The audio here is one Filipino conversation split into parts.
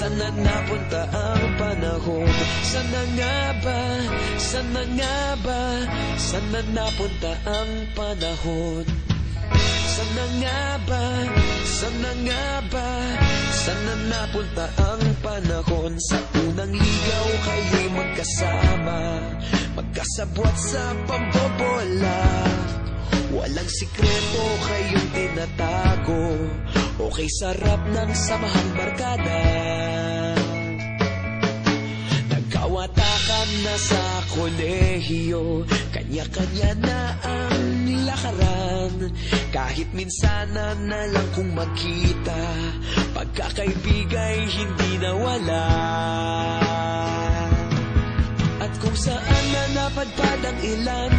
Sana napunta ang panahon? Sana nga ba, sana nga ba? Sana napunta ang panahon? Sana nga ba, sana nga ba? Sana napunta ang panahon? Sa unang ligaw kayo'y magkasama Magkasabwat sa pambobola. Walang sikreto kayong tinatago. Okay sarap ng samahang barkada kolehiyo Kanya-kanya na ang lakaran. Kahit minsan na lang kung magkita Pagkakaibigay hindi nawala. At kung saan na napadpad ang ilan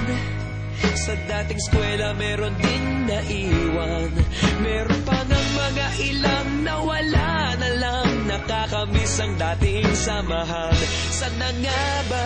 sa dating eskwela meron din naiwan. Meron pa ng mga ilang nawala na lang Nakakamiss ang dating samahan. Sana nga ba,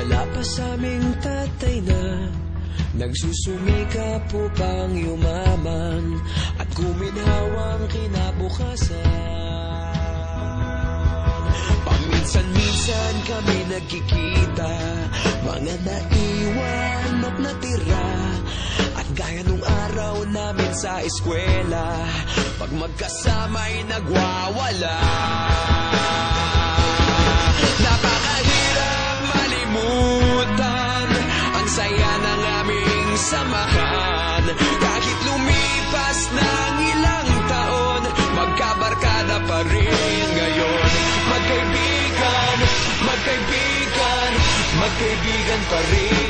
Wala pa sa aming tatay na Nagsusumika po pang yumaman At guminhawang kinabukasan. Paminsan-minsan kami nagkikita Mga naiwan at natira. At gaya nung araw namin sa eskwela Pag magkasama'y nagwawala. Napakahirap samahan Kahit lumipas ng ilang taon Magkabarkada pa rin ngayon. Magkaibigan, magkaibigan Magkaibigan pa rin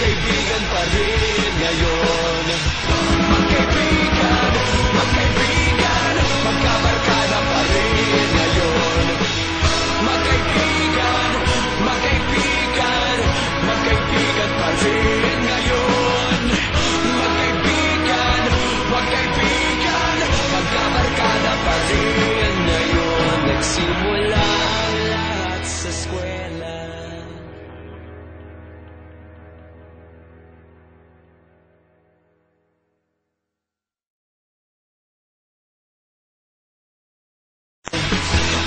kaibigan pa rin